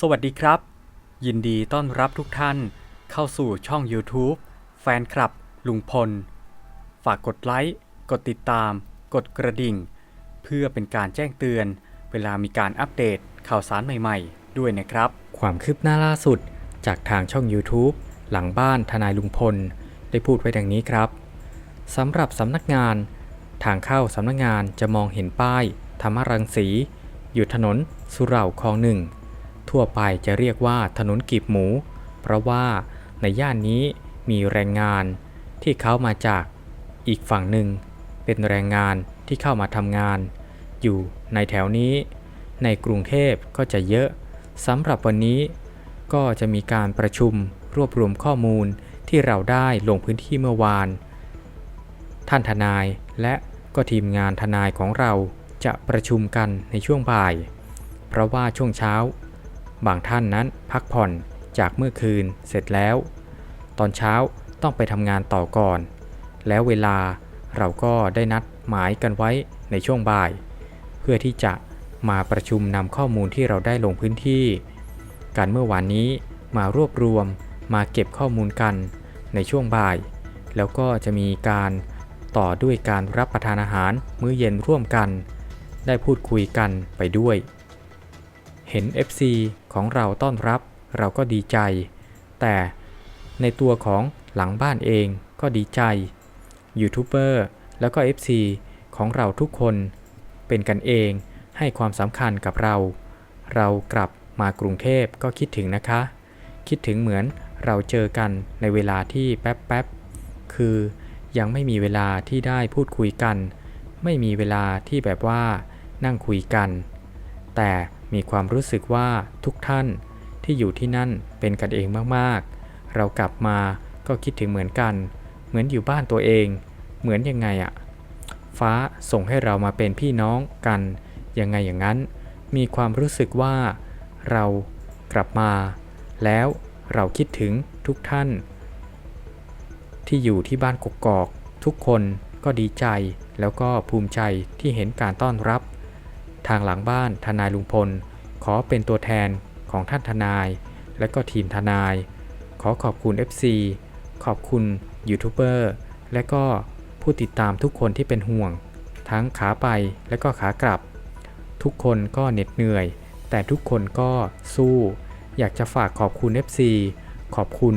สวัสดีครับ ยินดีต้อนรับทุกท่านเข้าสู่ช่อง YouTube แฟนคลับ ลุงพล ฝากกดไลค์ กดติดตาม กดกระดิ่ง เพื่อเป็นการแจ้งเตือน เวลามีการอัปเดตข่าวสารใหม่ๆ ด้วยนะครับ ความคืบหน้าล่าสุดจากทางช่อง YouTube หลังบ้านทนายลุงพล ได้พูดไว้ดังนี้ครับสำหรับสำนักงาน ทางเข้าสำนักงานจะมองเห็นป้ายธรรมรังสี อยู่ถนนสุเหร่าคลองหนึ่ง ทั่วไปจะเรียกว่าถนนกีบหมู เพราะว่าในย่านนี้มีแรงงานที่เขามาจากอีกฝั่งหนึ่ง เป็นแรงงานที่เข้ามาทำงาน อยู่ในแถวนี้ ในกรุงเทพก็จะเยอะสำหรับวันนี้ ก็จะมีการประชุมรวบรวมข้อมูลที่เราได้ลงพื้นที่เมื่อวาน ท่านทนายและก็ทีมงานทนายของเราจะประชุมกันในช่วงบ่าย เพราะว่าช่วงเช้า บางท่านนั้นพักผ่อนจากเมื่อคืนเสร็จแล้ว ตอนเช้าต้องไปทำงานต่อก่อน แล้วเวลาเราก็ได้นัดหมายกันไว้ในช่วงบ่าย เพื่อที่จะมาประชุมนำข้อมูลที่เราได้ลงพื้นที่ การเมื่อวานนี้มารวบรวมมาเก็บข้อมูลกันในช่วงบ่าย แล้วก็จะมีการต่อด้วยการรับประทานอาหารมื้อเย็นร่วมกัน ได้พูดคุยกันไปด้วย เห็น FC ของเราต้อนรับเราก็ดีใจ แต่ในตัวของหลังบ้านเองก็ดีใจยูทูบเบอร์แล้วก็ FC ของเราทุกคน เป็นกันเองให้ความสำคัญกับเรา เรากลับมากรุงเทพก็คิดถึงนะคะ คิดถึงเหมือนเราเจอกันในเวลาที่แป๊บๆ คือยังไม่มีเวลาที่ได้พูดคุยกัน ไม่มีเวลาที่แบบว่านั่งคุยกัน แต่ มีความรู้สึกว่าทุกท่านที่อยู่ที่นั่นเป็นกันเองมากๆ เรากลับมาก็คิดถึงเหมือนกัน เหมือนอยู่บ้านตัวเอง เหมือนยังไงอะฟ้าส่งให้เรามาเป็นพี่น้องกันยังไงอย่างนั้น มีความรู้สึกว่าเรากลับมา แล้วเราคิดถึงทุกท่าน ที่อยู่ที่บ้านกกอก ทุกคนก็ดีใจแล้วก็ภูมิใจที่เห็นการต้อนรับ ทางหลังบ้านทนายลุงพล ขอเป็นตัวแทนของท่านทนาย และก็ทีมทนาย ขอขอบคุณ FC ขอบคุณยูทูบเบอร์และก็ผู้ติดตามทุกคนที่เป็นห่วง ทั้งขาไปและก็ขากลับ ทุกคนก็เหน็ดเหนื่อย แต่ทุกคนก็สู้ อยากจะฝากขอบคุณ FC ขอบคุณ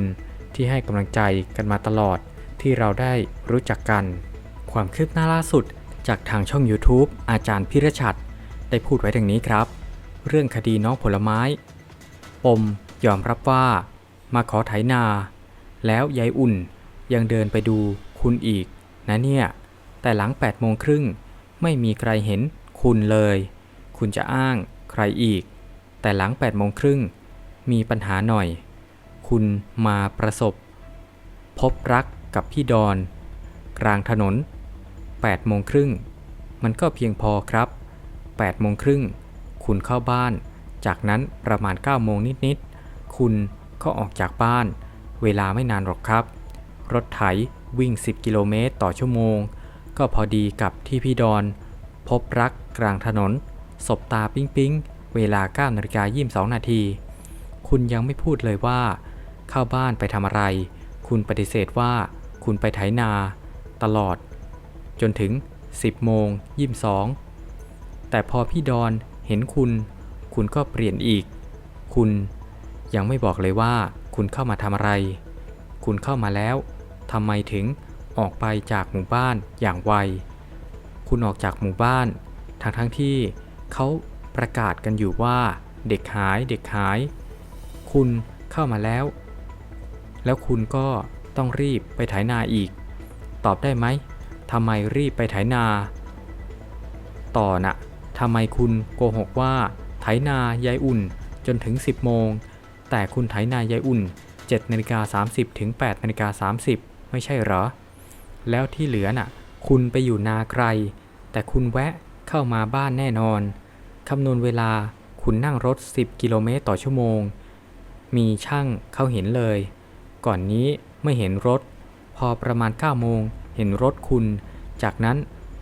ที่ให้กำลังใจกันมาตลอดที่เราได้รู้จักกัน ความคืบหน้าล่าสุดจากทางช่อง YouTube อาจารย์พิรชัด ได้พูดไว้ดังนี้ครับ เรื่องคดีน้องผลไม้ ปมยอมรับว่า มาขอไถนา แล้วยายอุ่นยังเดินไปดูคุณอีก นะเนี่ย แต่หลัง8โมงครึ่งไม่มีใครเห็นคุณเลย คุณจะอ้างใครอีก แต่หลัง8โมงครึ่งมีปัญหาหน่อย คุณมาประสบ พบรักกับพี่ดอน กลางถนน8โมงครึ่งมันก็เพียงพอครับ 8โมงครึ่งคุณเข้าบ้าน จากนั้นประมาณ9โมงนิดๆคุณก็ออกจากบ้าน เวลาไม่นานหรอกครับ รถไถวิ่ง 10 กิโลเมตรต่อชั่วโมง ก็พอดีกับที่พี่ดอน พบรักกลางถนน สบตาปิ๊งปิ๊งเวลา9นาฬิกา22นาทีคุณยังไม่พูดเลยว่า เข้าบ้านไปทำอะไร คุณปฏิเสธว่าคุณไปไถนา ตลอด จนถึง10โมง22 แต่พอพี่ดอนเห็นคุณ คุณก็เปลี่ยนอีก คุณยังไม่บอกเลยว่า คุณเข้ามาทำอะไร คุณเข้ามาแล้วทำไมถึงออกไปจากหมู่บ้านอย่างไว คุณออกจากหมู่บ้านทั้งทั้งที่เขาประกาศกันอยู่ว่า เด็กหายเด็กหาย คุณเข้ามาแล้ว แล้วคุณก็ต้องรีบไปไถนาอีก ตอบได้ไหมทำไมรีบไปไถนา ต่อนะ ทำไมคุณโกหกว่า ไถนายายอุ่นจนถึง 10 โมง แต่คุณไถนายายอุ่น7นาฬิกา30 ถึง8นาฬิกา30 ไม่ใช่เหรอ แล้วที่เหลือน่ะ คุณไปอยู่นาไกล แต่คุณแวะเข้ามาบ้านแน่นอน คำนวณเวลาคุณนั่งรถ 10 กิโลเมตรต่อชั่วโมง มีช่างเขาเห็นเลย ก่อนนี้ไม่เห็นรถ พอประมาณ9โมงเห็นรถคุณ จากนั้น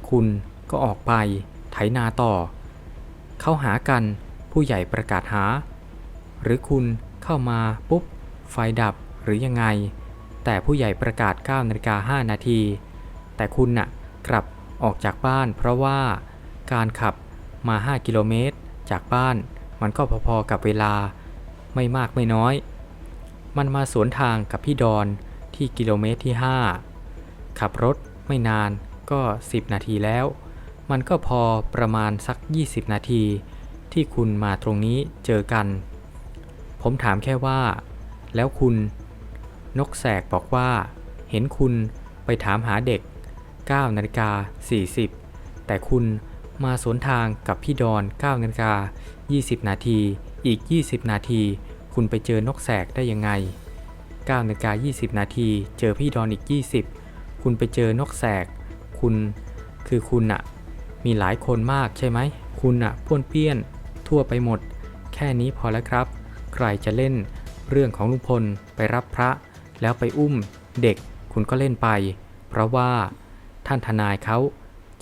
คุณก็ออกไป ถนาต่อ เข้าหากันผู้ใหญ่ประกาศหา หรือคุณเข้ามาปุ๊บ ไฟดับหรือยังไง แต่ผู้ใหญ่ประกาศ9นาฬิกา5นาที แต่คุณน่ะกลับออกจากบ้านเพราะว่าการขับมา 5 กิโลเมตร จากบ้านมันก็พอๆกับเวลาไม่มากไม่น้อย มันมาสวนทางกับพี่ดอนที่กิโลเมตรที่ 5 ขับรถไม่นานก็ 10 นาทีแล้ว มันก็พอประมาณสัก 20 นาที ที่คุณมาตรงนี้เจอกัน ผมถามแค่ว่า แล้วคุณ นกแสกบอกว่า เห็นคุณไปถามหาเด็ก9นาฬิกา40 แต่คุณมาสวนทางกับพี่ดอน9นาฬิกา20 นาที อีก 20 นาที คุณไปเจอนกแสกได้ยังไง9นาฬิกา20 นาที เจอพี่ดอนอีก 20 คุณไปเจอนกแสก คุณ คือคุณอะ มีหลายคนมากใช่ไหม คุณอะป้วนเปี้ยน ทั่วไปหมด แค่นี้พอแล้วครับ ใครจะเล่นเรื่องของลุงพลไปรับพระ แล้วไปอุ้มเด็กคุณก็เล่นไป เพราะว่าท่านทนายเขา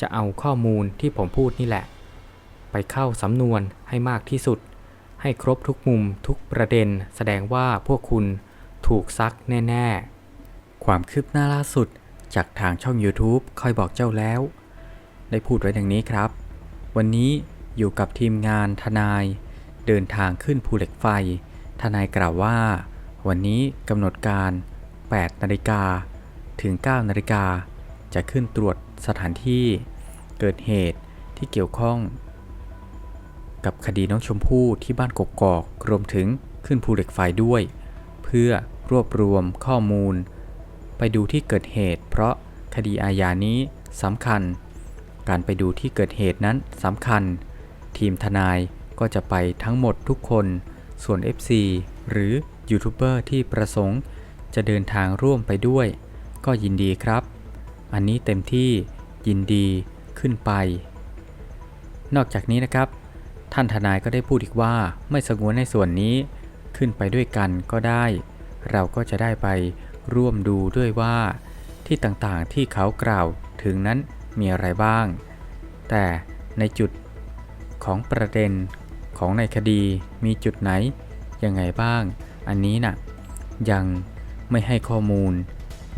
จะเอาข้อมูลที่ผมพูดนี่แหละ ไปเข้าสำนวนให้มากที่สุด ให้ครบทุกมุมทุกประเด็น แสดงว่าพวกคุณถูกซักแน่ ๆ ความคืบหน้าล่าสุด จากทางช่อง YouTube คอยบอกเจ้าแล้ว ได้พูดไว้ดังนี้ครับ วันนี้อยู่กับทีมงานทนาย เดินทางขึ้นภูเหล็กไฟ ทนายกล่าวว่า วันนี้กำหนดการ 8 นาฬิกาถึง 9 นาฬิกา จะขึ้นตรวจสถานที่ เกิดเหตุที่เกี่ยวข้อง กับคดีน้องชมพู่ที่บ้านกกอกรวมถึงขึ้นภูเหล็กไฟด้วย เพื่อรวบรวมข้อมูล ไปดูที่เกิดเหตุ เพราะคดีอาญานี้สำคัญ การไปดูที่เกิดเหตุนั้นสำคัญ ทีมทนายก็จะไปทั้งหมดทุกคน ส่วน FC หรือยูทูบเบอร์ที่ประสงค์ จะเดินทางร่วมไปด้วย ก็ยินดีครับ อันนี้เต็มที่ยินดีขึ้นไป นอกจากนี้นะครับ ท่านทนายก็ได้พูดอีกว่าไม่สงวนในส่วนนี้ ขึ้นไปด้วยกันก็ได้ เราก็จะได้ไปร่วมดูด้วยว่า ที่ต่างๆที่เขากล่าวถึงนั้น มีอะไรบ้าง แต่ในจุดของประเด็นของในคดีมีจุดไหนยังไงบ้าง อันนี้นะ่ะยังไม่ให้ข้อมูล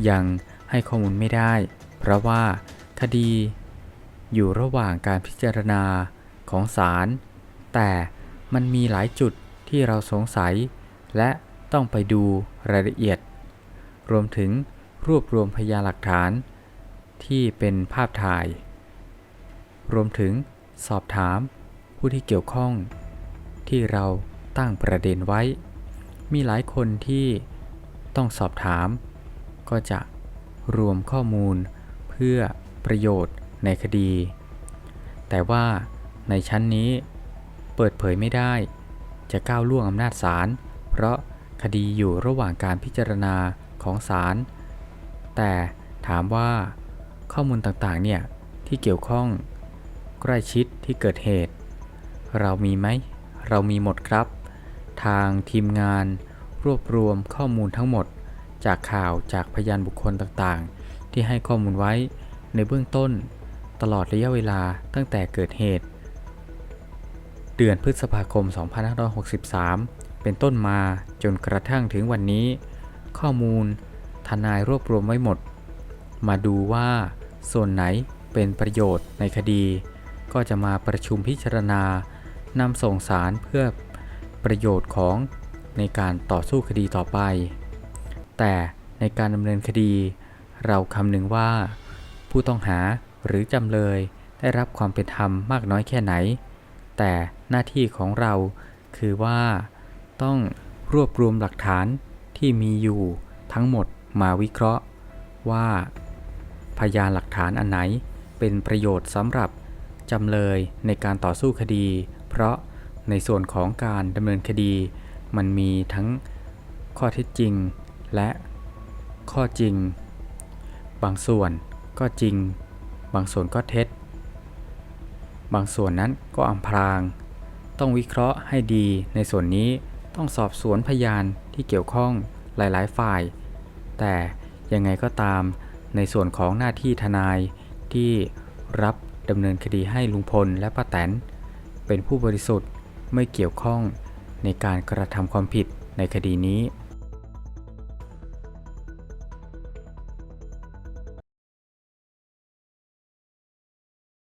ยังให้ข้อมูลไม่ได้ เพราะว่าคดีอยู่ระหว่างการพิจารณาของศาลแต่มันมีหลายจุดที่เราสงสัย และต้องไปดูรายละเอียด รวมถึงรวบรวมพยานหลักฐาน ที่เป็นภาพถ่าย รวมถึงสอบถามผู้ที่เกี่ยวข้อง ที่เราตั้งประเด็นไว้ มีหลายคนที่ต้องสอบถาม ก็จะรวมข้อมูลเพื่อประโยชน์ในคดี แต่ว่าในชั้นนี้เปิดเผยไม่ได้ จะก้าวล่วงอำนาจศาล เพราะคดีอยู่ระหว่างการพิจารณาของศาล แต่ถามว่า ข้อมูลต่างๆ เนี่ย ที่เกี่ยวข้องใกล้ชิดที่เกิดเหตุ เรามีไหม เรามีหมดครับ ทางทีมงานรวบรวมข้อมูลทั้งหมด จากข่าวจากพยานบุคคลต่างๆ ที่ให้ข้อมูลไว้ในเบื้องต้น ตลอดระยะเวลาตั้งแต่เกิดเหตุ เดือนพฤษภาคม 2563 เป็นต้นมาจนกระทั่งถึงวันนี้ ข้อมูลทนายรวบรวมไว้หมด มาดูว่าส่วนไหนเป็นประโยชน์ในคดี ก็จะมาประชุมพิจารณานำส่งสารเพื่อประโยชน์ของในการต่อสู้คดีต่อไป แต่ในการดำเนินคดี เราคำนึงว่า ผู้ต้องหาหรือจำเลยได้รับความเป็นธรรมมากน้อยแค่ไหน แต่หน้าที่ของเราคือว่าต้องรวบรวมหลักฐานที่มีอยู่ทั้งหมดมาวิเคราะห์ว่า พยานหลักฐานอันไหน เป็นประโยชน์สำหรับจำเลยในการต่อสู้คดี เพราะในส่วนของการดำเนินคดี มันมีทั้งข้อเท็จจริง และข้อจริง บางส่วนก็จริง บางส่วนก็เท็จ บางส่วนนั้นก็อำพราง ต้องวิเคราะห์ให้ดีในส่วนนี้ต้องสอบสวนพยานที่เกี่ยวข้องหลาย ๆ ฝ่าย แต่ยังไงก็ตาม ในส่วนของหน้าที่ทนายที่รับดำเนินคดีให้ลุงพลและป้าแตน เป็นผู้บริสุทธิ์ไม่เกี่ยวข้องในการกระทำความผิดในคดีนี้